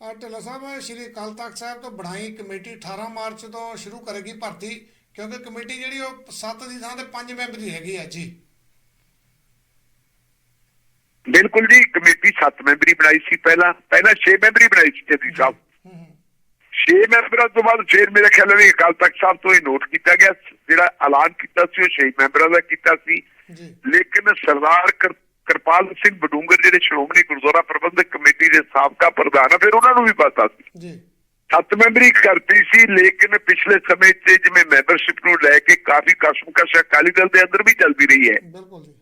ਢਿੱਲੋਂ ਸਾਹਿਬ ਸ਼੍ਰੀ ਅਕਾਲ ਤਖਤ ਸਾਹਿਬ ਤੋਂ ਬਣਾਈ committee 18 March ਤੋਂ ਸ਼ੁਰੂ ਕਰੇਗੀ ਭਰਤੀ ਕਿਉਂਕਿ ਕਮੇਟੀ ਜਿਹੜੀ ਉਹ 7 ਦੀ ਥਾਂ ਤੇ 5 ਮੈਂਬਰੀ ਹੈਗੀ ਹੈ ਜੀ। ਬਿਲਕੁਲ ਜੀ ਕਮੇਟੀ 7 ਮੈਂਬਰੀ ਬਣਾਈ ਸੀ ਪਹਿਲਾਂ ਪਹਿਲਾਂ 6 ਮੈਂਬਰੀ ਬਣਾਈ ਸੀ ਜੱਦੀ ਸਾਹਿਬ। ਹੂੰ ਹੂੰ। 6 ਮੈਂਬਰਾਂ ਤੋਂ ਬਾਅਦ ਫਿਰ ਮੇਰੇ ਖਿਆਲ ਵੀ ਅਕਾਲ ਤਖਤ ਸਾਹਿਬ ਤੋਂ ਇਹ ਨੋਟ ਕੀਤਾ ਗਿਆ ਜਿਹੜਾ ਐਲਾਨ ਕੀਤਾ ਸੀ ਉਹ 6 ਮੈਂਬਰਾਂ ਦਾ ਕੀਤਾ ਸੀ। ਜੀ। ਲੇਕਿਨ ਸਰਦਾਰ ਕਿਰ- ਕਿਰਪਾਲ ਸਿੰਘ ਬਡੂੰਗਰ ਜਿਹੜੇ ਸ਼੍ਰੋਮਣੀ ਗੁਰਦੁਆਰਾ ਪ੍ਰਬੰਧਕ ਕਮੇਟੀ ਦੇ ਸਾਬਕਾ ਪ੍ਰਧਾਨ ਆ ਫਿਰ ਉਹਨਾਂ ਨੂੰ ਵੀ ਪਤਾ ਸੀ। ਜੀ। ਸੱਤ ਮੈਂਬਰੀ ਕਰਤੀ ਸੀ ਲੇਕਿਨ ਪਿਛਲੇ ਸਮੇਂ 'ਚ ਜਿਵੇਂ ਮੈਂਬਰਸ਼ਿਪ ਨੂੰ ਲੈ ਕੇ ਕਾਫੀ ਕਸ਼ਮਕਸ਼ ਅਕਾਲੀ ਦਲ ਦੇ ਅੰਦਰ ਵੀ ਚੱਲਦੀ ਰਹੀ ਹੈ। ਬਿਲਕੁਲ ਜੀ।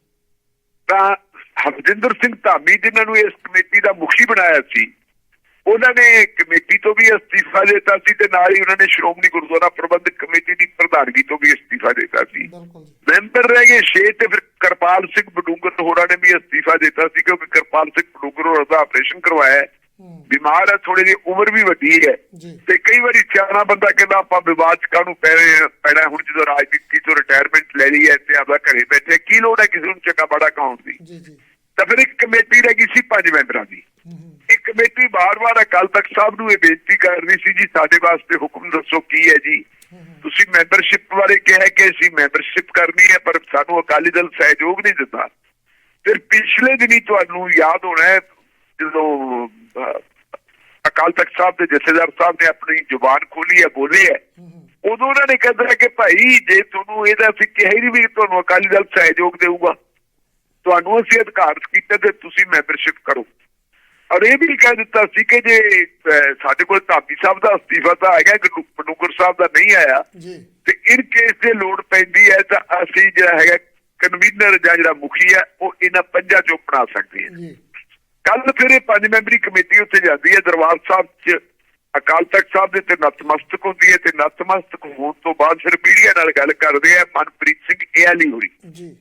ਤਾਂ ਹਰਜਿੰਦਰ ਸਿੰਘ ਧਾਮੀ ਜਿਨ੍ਹਾਂ ਨੂੰ ਇਸ ਕਮੇਟੀ ਦਾ ਮੁਖੀ ਬਣਾਇਆ ਸੀ ਉਹਨਾਂ ਨੇ ਕਮੇਟੀ ਤੋਂ ਵੀ ਅਸਤੀਫਾ ਦਿੱਤਾ ਸੀ ਤੇ ਨਾਲ ਹੀ ਉਹਨਾਂ ਨੇ ਸ਼੍ਰੋਮਣੀ ਗੁਰਦੁਆਰਾ ਪ੍ਰਬੰਧਕ ਕਮੇਟੀ ਦੀ ਪ੍ਰਧਾਨਗੀ ਤੋਂ ਵੀ ਅਸਤੀਫਾ ਦਿੱਤਾ ਸੀ। ਮੈਂਬਰ ਰਹਿ ਗਏ 6 ਤੇ ਫਿਰ ਕਿਰਪਾਲ ਸਿੰਘ ਬਡੂੰਗਰ ਹੋਰਾਂ ਨੇ ਵੀ ਅਸਤੀਫਾ ਦਿੱਤਾ ਸੀ ਕਿਉਂਕਿ ਕਿਰਪਾਲ ਸਿੰਘ ਬਡੂੰਗਰ ਹੋਰਾਂ ਦਾ ਆਪਰੇਸ਼ਨ ਕਰਵਾਇਆ ਬਿਮਾਰ ਹੈ ਥੋੜੀ ਜਿਹੀ ਉਮਰ ਵੀ ਵੱਡੀ ਹੈ। ਤੇ ਕਈ ਵਾਰੀ ਸਿਆਣਾ ਬੰਦਾ ਕਹਿੰਦਾ ਆਪਾਂ ਵਿਵਾਦ ਕਾਹਨੂੰ ਪੈ ਰਹੇ ਪੈਣਾ ਹੁਣ ਜਦੋਂ ਰਾਜਨੀਤੀ ਤੋਂ ਰਿਟਾਇਰਮੈਂਟ ਲੈ ਲਈ ਹੈ ਤੇ ਆਪਦਾ ਘਰੇ ਬੈਠੇ ਕੀ ਲੋੜ ਹੈ ਕਿਸੇ ਨੂੰ ਚੱਕਾ ਬਾੜਾ ਕਹਾਉਣ ਦੀ? ਜੀ ਜੀ। ਤਾਂ ਫਿਰ ਇੱਕ ਕਮੇਟੀ ਰਹਿ ਗਈ ਸੀ ਪੰਜ ਮੈਂਬਰਾਂ ਦੀ। ਇਹ ਕਮੇਟੀ ਬਾਰ-ਬਾਰ ਅਕਾਲ ਤਖਤ ਸਾਹਿਬ ਨੂੰ ਇਹ ਬੇਨਤੀ ਕਰ ਰਹੀ ਸੀ ਜੀ ਸਾਡੇ ਵਾਸਤੇ ਹੁਕਮ ਦੱਸੋ ਕੀ ਹੈ ਜੀ। ਤੁਸੀਂ ਮੈਂਬਰਸ਼ਿਪ ਬਾਰੇ ਕਿਹਾ ਕਿ ਅਸੀਂ ਮੈਂਬਰਸ਼ਿਪ ਕਰਨੀ ਹੈ, ਪਰ ਸਾਨੂੰ ਅਕਾਲੀ ਦਲ ਸਹਿਯੋਗ ਨਹੀਂ ਦਿੰਦਾ। ਫਿਰ ਪਿਛਲੇ ਦਿਨੀ ਤੁਹਾਨੂੰ ਯਾਦ ਹੋਣਾ ਹੈ, ਜਦੋਂ ਅਕਾਲ ਤਖਤ ਸਾਹਿਬ ਦੇ ਜਥੇਦਾਰ ਸਾਹਿਬ ਨੇ ਆਪਣੀ ਜ਼ੁਬਾਨ ਖੋਲੀ ਹੈ, ਬੋਲੇ ਹੈ, ਉਦੋਂ ਉਹਨਾਂ ਨੇ ਕਹਿੰਦਾ ਕਿ ਭਾਈ, ਜੇ ਤੁਹਾਨੂੰ ਇਹਦਾ ਅਸੀਂ ਕਿਹਾ ਹੀ ਨਹੀਂ ਵੀ ਤੁਹਾਨੂੰ ਅਕਾਲੀ ਦਲ ਸਹਿਯੋਗ ਦੇਊਗਾ, ਤੁਹਾਨੂੰ ਅਸੀਂ ਅਧਿਕਾਰ ਕੀਤਾ ਤੇ ਤੁਸੀਂ ਮੈਂਬਰਸ਼ਿਪ ਕਰੋ। ਔਰ ਇਹ ਵੀ ਕਹਿ ਦਿੱਤਾ ਸੀ ਕਿ ਜੇ ਸਾਡੇ ਕੋਲ ਧਾਮੀ ਸਾਹਿਬ ਦਾ ਅਸਤੀਫਾ ਤਾਂ ਹੈਗਾ ਕਿ ਬਨੂਗਰ ਸਾਹਿਬ ਦਾ ਨਹੀਂ ਆਇਆ ਜੀ। ਤੇ ਇਨ ਕੇਸ ਦੇ ਲੋੜ ਪੈਂਦੀ ਹੈ ਤਾਂ ਅਸੀਂ ਜਿਹੜਾ ਹੈਗਾ ਕਨਵੀਨਰ ਜਾਂ ਜਿਹੜਾ ਮੁਖੀ ਹੈ ਉਹ ਇਹਨਾਂ ਪੰਜਾਂ ਚੋਂ ਬਣਾ ਸਕਦੇ ਹਾਂ। ਜੀ। ਕੱਲ ਫਿਰ ਇਹ ਪੰਜ ਮੈਂਬਰੀ ਕਮੇਟੀ ਉੱਥੇ ਜਾਂਦੀ ਹੈ ਦਰਬਾਰ ਸਾਹਿਬ 'ਚ ਅਕਾਲ ਤਖਤ ਸਾਹਿਬ ਦੇ ਤੇ ਨਤਮਸਤਕ ਹੁੰਦੀ ਹੈ ਤੇ ਨਤਮਸਤਕ ਹੋਣ ਤੋਂ ਬਾਅਦ ਫਿਰ ਮੀਡੀਆ ਨਾਲ ਗੱਲ ਕਰਦੇ ਆ ਮਨਪ੍ਰੀਤ ਸਿੰਘ ਏਆਲੀ ਹੋਰੀ। ਜੀ।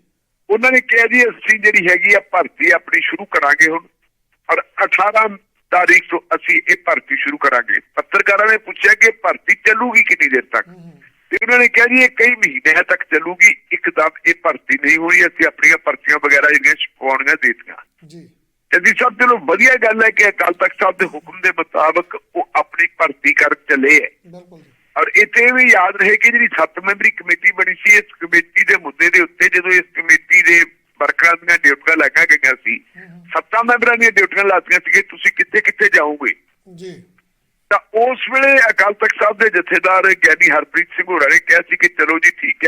ਉਹਨਾਂ ਨੇ ਕਿਹਾ ਜੀ ਅਸੀਂ ਜਿਹੜੀ ਹੈਗੀ ਆ ਭਰਤੀ ਆਪਣੀ ਸ਼ੁਰੂ ਕਰਾਂਗੇ ਹੁਣ। ਔਰ 18 ਤਾਰੀਖ ਤੋਂ ਅਸੀਂ ਇਹ ਭਰਤੀ ਸ਼ੁਰੂ ਕਰਾਂਗੇ। ਪੱਤਰਕਾਰਾਂ ਨੇ ਪੁੱਛਿਆ ਕਿ ਭਰਤੀ ਚੱਲੂਗੀ ਕਿੰਨੀ ਦੇਰ ਤੱਕ? ਤੇ ਉਹਨਾਂ ਨੇ ਕਿਹਾ ਜੀ ਇਹ ਕਈ ਮਹੀਨਿਆਂ ਤੱਕ ਚੱਲੂਗੀ ਇੱਕਦਮ ਇਹ ਭਰਤੀ ਨਹੀਂ ਹੋਣੀ ਅਸੀਂ ਆਪਣੀਆਂ ਭਰਤੀਆਂ ਵਗੈਰਾ ਜਿਹੜੀਆਂ ਛਪਾਉਣੀਆਂ ਦੇਤੀਆਂ। ਜੀ। ਜੀ ਸਭ ਚਲੋ ਵਧੀਆ ਗੱਲ ਹੈ ਕਿ ਅਕਾਲ ਤਖਤ ਸਾਹਿਬ ਦੇ ਹੁਕਮ ਦੇ ਮੁਤਾਬਕ ਉਹ ਆਪਣੀ ਭਰਤੀ ਕਰ ਚੱਲੇ ਹੈ। ਬਿਲਕੁਲ ਔਰ ਇੱਥੇ ਵੀ ਯਾਦ ਰਹੇ ਕਿ ਜਿਹੜੀ 7 ਮੈਂਬਰੀ ਕਮੇਟੀ ਬਣੀ ਸੀ ਇਸ ਕਮੇਟੀ ਦੇ ਮੁੱਦੇ ਦੇ ਉੱਤੇ ਜਦੋਂ ਇਸ ਕਮੇਟੀ ਦੇ ਵਰਕਰਾਂ ਦੀਆਂ ਡਿਊਟੀਆਂ ਲੱਗੀਆਂ ਗਈਆਂ ਸੀ। ਸੱਤਾਂ ਮੈਂਬਰਾਂ ਦੀਆਂ ਡਿਊਟੀਆਂ ਲਾਤੀਆਂ ਸੀ ਕਿ ਤੁਸੀਂ ਕਿੱਥੇ ਕਿੱਥੇ ਜਾਓਗੇ? ਜੀ। ਤਾਂ ਉਸ ਵੇਲੇ ਅਕਾਲ ਤਖਤ ਸਾਹਿਬ ਦੇ ਜਥੇਦਾਰ ਗਿਆਨੀ ਹਰਪ੍ਰੀਤ ਸਿੰਘ ਹੋਰਾਂ ਨੇ ਕਿਹਾ ਸੀ ਕਿ ਚਲੋ ਜੀ ਠੀਕ ਹੈ।